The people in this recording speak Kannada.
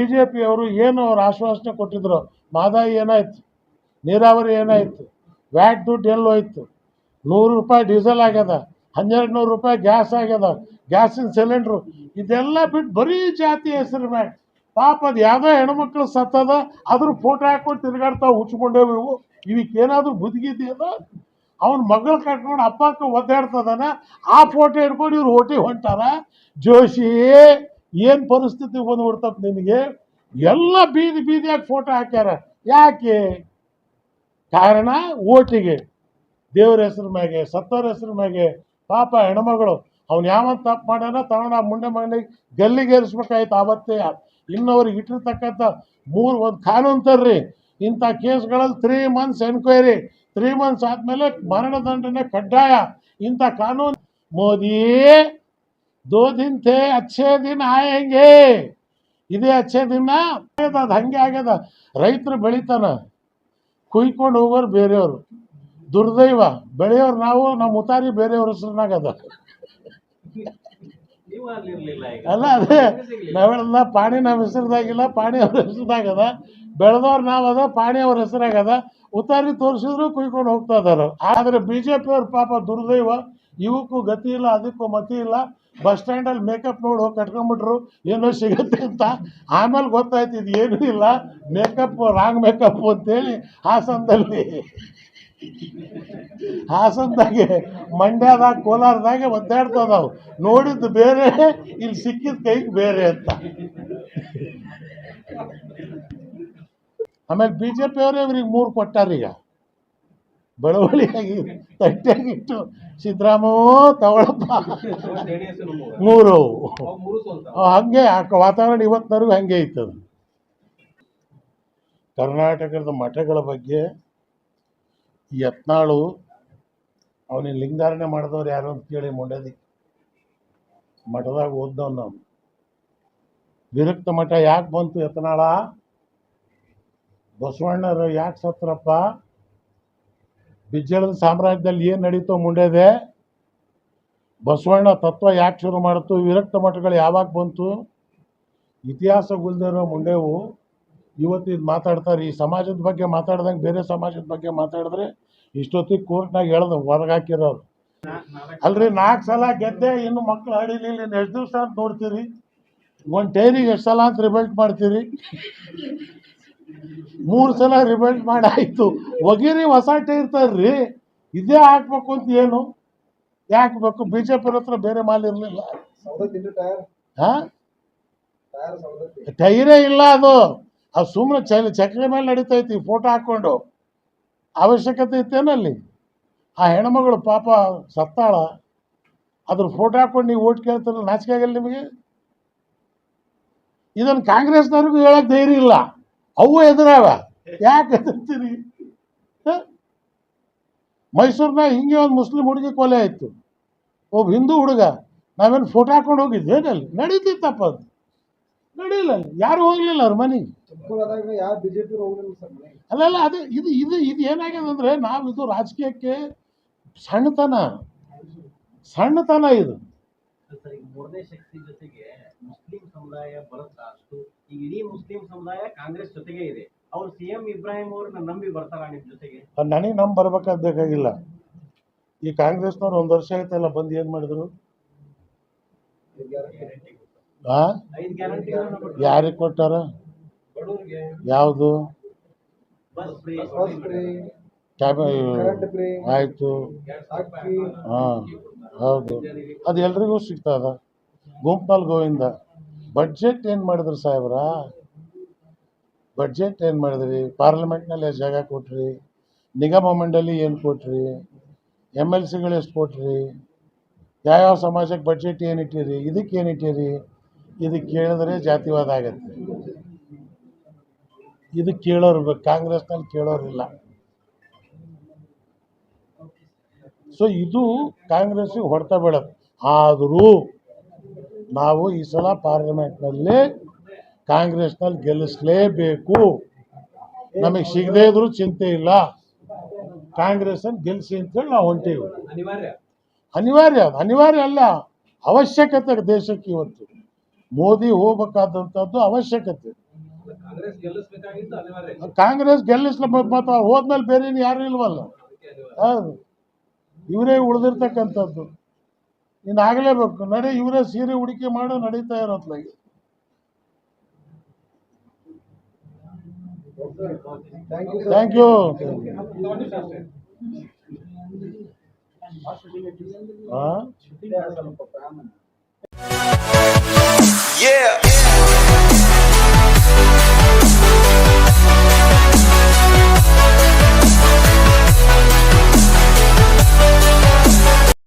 ಬಿ ಜೆ ಪಿಯವರು ಏನು ಅವ್ರು ಆಶ್ವಾಸನೆ ಕೊಟ್ಟಿದ್ರು? ಮಾದಾಯಿ ಏನಾಯ್ತು? ನೀರಾವರಿ ಏನಾಯ್ತು? ವ್ಯಾಟ್ ದುಡ್ಡು ಎಲ್ಲೋಯ್ತು ನೂರು ರೂಪಾಯಿ ಡೀಸೆಲ್ ಆಗ್ಯದ, ಹನ್ನೆರಡು ನೂರು ರೂಪಾಯಿ ಗ್ಯಾಸ್ ಆಗ್ಯದ, ಗ್ಯಾಸಿನ ಸಿಲಿಂಡ್ರು, ಇದೆಲ್ಲ ಬಿಟ್ಟು ಬರೀ ಜಾತಿ ಹೆಸರು ಮ್ಯಾಗ. ಪಾಪ ಅದು ಯಾವುದೋ ಹೆಣ್ಮಕ್ಳು ಸತ್ತದ, ಅದ್ರ ಫೋಟೋ ಹಾಕೊಂಡು ತಿರ್ಗಾಡ್ತಾ ಹುಚ್ಕೊಂಡೇವು ಇವು. ಇವಕ್ಕೆ ಏನಾದರೂ ಅವ್ನ ಮಗಳು ಕಟ್ಕೊಂಡು ಅಪ್ಪಕ್ಕ ಒದ್ದಾಡ್ತದಾನ ಆ ಫೋಟೋ ಹಿಡ್ಕೊಂಡು ಇವ್ರು ಓಟಿ ಹೊಂಟಾರ? ಜೋಶಿ! ಏನು ಪರಿಸ್ಥಿತಿ ಬಂದ್ಬಿಡ್ತಪ್ಪ ನಿನಗೆ? ಎಲ್ಲ ಬೀದಿ ಬೀದಿಯಾಗಿ ಫೋಟೋ ಹಾಕ್ಯಾರ. ಯಾಕೆ? ಕಾರಣ ಓಟಿಗೆ. ದೇವ್ರ ಹೆಸರ ಮ್ಯಾಗೆ, ಸತ್ತವ್ರ ಹೆಸರ ಮ್ಯಾಗೆ. ಪಾಪ ಹೆಣ್ಮಗಳು, ಅವ್ನು ಯಾವ ತಪ್ಪು ಮಾಡ್ಯಾನ? ತಗೊಂಡು ಆ ಮುಂಡೆ ಮಗನಿಗೆ ಗಲ್ಲಿಗೇರಿಸ್ಬೇಕಾಯ್ತು ಆವತ್ತೇ. ಇನ್ನವ್ರಿಗೆ ಇಟ್ಟಿರ್ತಕ್ಕಂಥ ಮೂರು ಒಂದು ಕಾನೂನು ತರ್ರಿ. ಇಂಥ ಕೇಸ್ಗಳಲ್ಲಿ three months enquiry three months ಆದಮೇಲೆ ಮರಣದಂಡನೆ ಕಡ್ಡಾಯ. ಇಂಥ ಕಾನೂನು ಮೋದಿ ದೋ दिन ಥೇ अच्छे ದಿನ आएंगे ಇದೇ ಅಚ್ಚೆ ದಿನ ಅದು ಹಂಗೆ ಆಗ್ಯದ. ರೈತರು ಬೆಳಿತಾನ ಕುಯ್ಕೊಂಡು ಹೋಗೋರು ಬೇರೆಯವರು. ದುರ್ದೈವ. ಬೆಳೆಯೋರು ನಾವು ನಮ್ಮ ಉತಾರಿ ಬೇರೆಯವ್ರ ಹೆಸರಿನಾಗದ. ಅಲ್ಲ ಅದೇ. ನಾವೆಲ್ಲ ಪಾಣಿ ನಮ್ಮ ಹೆಸರದಾಗಿಲ್ಲ ಪಾಣಿ ಅವ್ರ ಹೆಸರದಾಗದ. ಬೆಳೆದವ್ರು ನಾವು ಅದ ಪಾಣಿ ಅವ್ರ ಹೆಸರಾಗದ. ಉತಾರಿ ತೋರಿಸಿದ್ರು ಕುಯ್ಕೊಂಡು ಹೋಗ್ತಾ ಇದಾರೆ. ಆದರೆ ಬಿ ಜೆ ಪಿಯವ್ರ ಪಾಪ ದುರ್ದೈವ. ಇವಕ್ಕೂ ಗತಿ ಇಲ್ಲ ಅದಕ್ಕೂ ಮತಿ ಇಲ್ಲ. ಬಸ್ ಸ್ಟ್ಯಾಂಡಲ್ಲಿ ಮೇಕಪ್ ನೋಡು ಕಟ್ಕೊಂಡ್ಬಿಟ್ರು ಏನೋ ಸಿಗುತ್ತೆ ಅಂತ. ಆಮೇಲೆ ಗೊತ್ತಾಯ್ತು, ಇದು ಏನೂ ಇಲ್ಲ. ಮೇಕಪ್ ರಾಂಗ್ ಮೇಕಪ್ ಅಂತೇಳಿ ಹಾಸನದಲ್ಲಿ. ಹಾಸನದಾಗೆ, ಮಂಡ್ಯದಾಗ, ಕೋಲಾರದಾಗೆ ಒದ್ದಾಡ್ತದಾವು ನೋಡಿದ್ದು ಬೇರೆ, ಇಲ್ಲಿ ಸಿಕ್ಕಿದ ಕೈಗೆ ಬೇರೆ ಅಂತ. ಆಮೇಲೆ ಬಿ ಜೆ ಪಿಯವರೇ ಇವ್ರಿಗೆ ಮೂರು ಕೊಟ್ಟಾರ ಈಗ ಬಳವಳಿಯಾಗಿ ತಟ್ಟಿಯಾಗಿಟ್ಟು ಸಿದ್ದರಾಮೋ ತಗೊಳಪ್ಪ. ಮೂರು. ಹಾಗೆ ಆ, ವಾತಾವರಣ ಇವತ್ತಿನವರೆಗೂ ಹಂಗೆ ಇತ್ತದು. ಕರ್ನಾಟಕದ ಮಠಗಳ ಬಗ್ಗೆ ಯತ್ನಾಳು ಅವನಿಗೆ ಲಿಂಗಾರಣೆ ಮಾಡಿದವ್ರು ಯಾರು ಅಂತ ಕೇಳಿ ಮುಂಡದಿ. ಮಠದಾಗ ಓದ್ದವ್ ನಾವು ವಿರಕ್ತ ಮಠ ಯಾಕೆ ಬಂತು ಯತ್ನಾಳ? ಬಸವಣ್ಣರು ಯಾಕೆ ಸತ್ರಪ್ಪ ಬಿಜ್ಜಳದ ಸಾಮ್ರಾಜ್ಯದಲ್ಲಿ ಏನು ನಡೀತೋ ಮುಂಡೇದೆ, ಬಸವಣ್ಣ ತತ್ವ ಯಾಕೆ ಶುರು ಮಾಡಿತು, ವಿರಕ್ತ ಮಠಗಳು ಯಾವಾಗ ಬಂತು ಇತಿಹಾಸ ಗುಲ್ದಿರೋ ಮುಂಡೆವು ಇವತ್ತು ಇದು ಮಾತಾಡ್ತಾರೆ. ಈ ಸಮಾಜದ ಬಗ್ಗೆ ಮಾತಾಡ್ದಂಗೆ ಬೇರೆ ಸಮಾಜದ ಬಗ್ಗೆ ಮಾತಾಡಿದ್ರೆ ಇಷ್ಟೊತ್ತಿಗೆ ಕೋರ್ಟ್ನಾಗ ಹೇಳ್ದು, ಹೊರಗಾಕಿರೋರು. ಅಲ್ರಿ ನಾಲ್ಕು ಸಲ ಗೆದ್ದೆ, ಇನ್ನು ಮಕ್ಳು ಆಡಿಲಿಲ್ಲ ಇನ್ನು ಎಷ್ಟು ದಿವಸ ಅಂತ ನೋಡ್ತೀರಿ? ಒಂದು ಟೈರಿಗೆ ಎಷ್ಟು ಸಲ ಅಂತ ರಿಬಲ್ಟ್ ಮಾಡ್ತೀರಿ? ಮೂರು ಸಲ ರಿಮೈಂಡ್ ಮಾಡಿ ಆಯಿತು ಒಗಿರಿ ಹೊಸ ಟೈರ್ ತರ್ರಿ ಇದೇ ಹಾಕ್ಬೇಕು ಅಂತ ಏನು? ಯಾಕೆ ಬೇಕು ಬಿ ಜೆ ಪಿ ಹತ್ರ ಬೇರೆ ಮಾಲ್ ಇರಲಿಲ್ಲ. ಹಾಂ ಟೈರೇ ಇಲ್ಲ ಅದು. ಅದು ಸುಮ್ಮನೆ ಚಲ ಚಕ್ರ ಮೇಲೆ ನಡೀತೈತಿ ಫೋಟೋ ಹಾಕ್ಕೊಂಡು. ಅವಶ್ಯಕತೆ ಇತ್ತೇನಲ್ಲಿ ಆ ಹೆಣ್ಮಗಳು ಪಾಪ ಸತ್ತಾಳ. ಅದ್ರ ಫೋಟೋ ಹಾಕ್ಕೊಂಡು ನೀವು ಓಟ್ ಕೇಳ್ತಾರಲ್ಲ ನಾಚಿಕೆ ಆಗಲ್ಲ ನಿಮಗೆ? ಇದನ್ನು ಕಾಂಗ್ರೆಸ್ನವ್ರಿಗೂ ಹೇಳಕ್ಕೆ ಧೈರ್ಯ ಇಲ್ಲ. ಅವು ಎದುರಾವ? ಯಾಕೆ ಎದುರ್ತೀರಿ? ಮೈಸೂರಿನಾಗ ಹಿಂಗೆ ಒಂದು ಮುಸ್ಲಿಂ ಹುಡುಗಿ ಕೊಲೆ ಆಯಿತು. ಒಬ್ಬ ಹಿಂದೂ ಹುಡುಗ. ನಾವೇನು ಫೋಟೋ ಹಾಕೊಂಡು ಹೋಗಿದ್ವಿ? ಏನಲ್ಲಿ. ನಡೀತಿತ್ತಪ್ಪ ಅದು. ನಡೀಲಿಲ್ಲ. ಅಲ್ಲಿ ಯಾರು ಹೋಗ್ಲಿಲ್ಲ ಅವ್ರ ಮನೆಗೆ. ಅಲ್ಲ. ಅಲ್ಲಲ್ಲ ಅದು ಇದು ಇದು ಇದು ಏನಾಗ್ಯದ ಅಂದರೆ ನಾವು ಇದು ರಾಜಕೀಯಕ್ಕೆ ಸಣ್ಣತನ. ಸಣ್ಣತನ ಇದು. ಸರ್ ಮೂರನೇ ಶಕ್ತಿ ಜೊತೆಗೆ ಮುಸ್ಲಿಂ ಸಮುದಾಯ ಬರುತ್ತಾ ಅಷ್ಟು? ಈಗ ಇಡೀ ಮುಸ್ಲಿಂ ಸಮುದಾಯ ಕಾಂಗ್ರೆಸ್ ಜೊತೆಗೆ ಇದೆ. ಅವ್ರು ಸಿ ಎಂ ಇಬ್ರಾಹಿಂ ಅವ್ರನ್ನ ನಂಬಿ ಬರ್ತಾರ ನಿಮ್ ಜೊತೆಗೆ? ನನಗೆ ನಂಬ್ ಬರ್ಬೇಕಾದ್ ಬೇಕಾಗಿಲ್ಲ ಈ ಕಾಂಗ್ರೆಸ್ನವ್ರು ಒಂದ್ ವರ್ಷ ಆಯ್ತಲ್ಲ ಬಂದು ಏನು ಮಾಡಿದ್ರು? ಆ? ಐದು ಗ್ಯಾರಂಟಿ ಯಾರಿಗೆ ಕೊಟ್ಟಾರ? ಬಡವರಿಗೆ. ಯಾವುದು? ಬಸ್ ಫ್ರೀ ಕ್ಯಾಬ್ ಆಯಿತು. ಹಾಂ ಹೌದು. ಅದು ಎಲ್ರಿಗೂ ಸಿಗ್ತದ ಗುಂಪಲ್ಲಿ ಗೋವಿಂದ. ಬಡ್ಜೆಟ್ ಏನು ಮಾಡಿದ್ರು ಸಾಹೇಬ್ರ? ಬಜೆಟ್ ಏನು ಮಾಡಿದ್ರಿ? ಪಾರ್ಲಿಮೆಂಟ್ನಲ್ಲಿ ಎಷ್ಟು ಜಾಗ ಕೊಟ್ರಿ, ನಿಗಮ ಮಂಡಳಿ ಏನು ಕೊಟ್ರಿ ಎಂ ಎಲ್ ಸಿಗಳು ಎಷ್ಟು ಕೊಟ್ರಿ, ಯಾವ್ಯಾವ ಸಮಾಜಕ್ಕೆ ಬಜೆಟ್ ಏನು ಇಟ್ಟಿರಿ, ಇದಕ್ಕೆ ಏನು ಇಟ್ಟಿರಿ ಇದಕ್ಕೆ ಕೇಳಿದ್ರೆ ಜಾತಿವಾದ ಆಗತ್ತೆ. ಇದು ಕೇಳೋರು ಕಾಂಗ್ರೆಸ್ನಲ್ಲಿ ಕೇಳೋರಿಲ್ಲ ಸೊ ಇದು ಕಾಂಗ್ರೆಸ್ಸಿಗೆ ಹೊಡೆತ ಬೀಳತ್ತೆ. ಆದರೂ ನಾವು ಈ ಸಲ ಪಾರ್ಲಿಮೆಂಟ್ನಲ್ಲಿ ಕಾಂಗ್ರೆಸ್ನಲ್ಲಿ ಗೆಲ್ಲಿಸಲೇಬೇಕು. ನಮಗೆ ಸಿಗದೇ ಇದ್ರೂ ಚಿಂತೆ ಇಲ್ಲ. ಕಾಂಗ್ರೆಸ್ಸನ್ನು ಗೆಲ್ಲಿಸಿ ಅಂತೇಳಿ ನಾವು ಹೊಂಟೀವಿ. ಅನಿವಾರ್ಯ. ಅನಿವಾರ್ಯ ಅದು. ಅನಿವಾರ್ಯ ಅಲ್ಲ. ಅವಶ್ಯಕತೆ ದೇಶಕ್ಕೆ ಇವತ್ತು. ಮೋದಿ ಹೋಗ್ಬೇಕಾದಂಥದ್ದು ಅವಶ್ಯಕತೆ. ಕಾಂಗ್ರೆಸ್ ಗೆಲ್ಲಿಸ್ಲ ಮತ್ತು ಹೋದ್ಮೇಲೆ ಬೇರೆ ಯಾರು ಇಲ್ವಲ್ಲ? ಹೌದು. ಇವರೇ ಉಳಿದಿರ್ತಕ್ಕಂಥದ್ದು. ಇನ್ನು ಆಗಲೇಬೇಕು. ನಡೆ ಇವರೇ ಸೀರೆ ಹುಡುಕಿ ಮಾಡು ನಡೀತಾ ಇರೋತ್ಲಾಗಿ ಥ್ಯಾಂಕ್ ಯು ಹಾಂ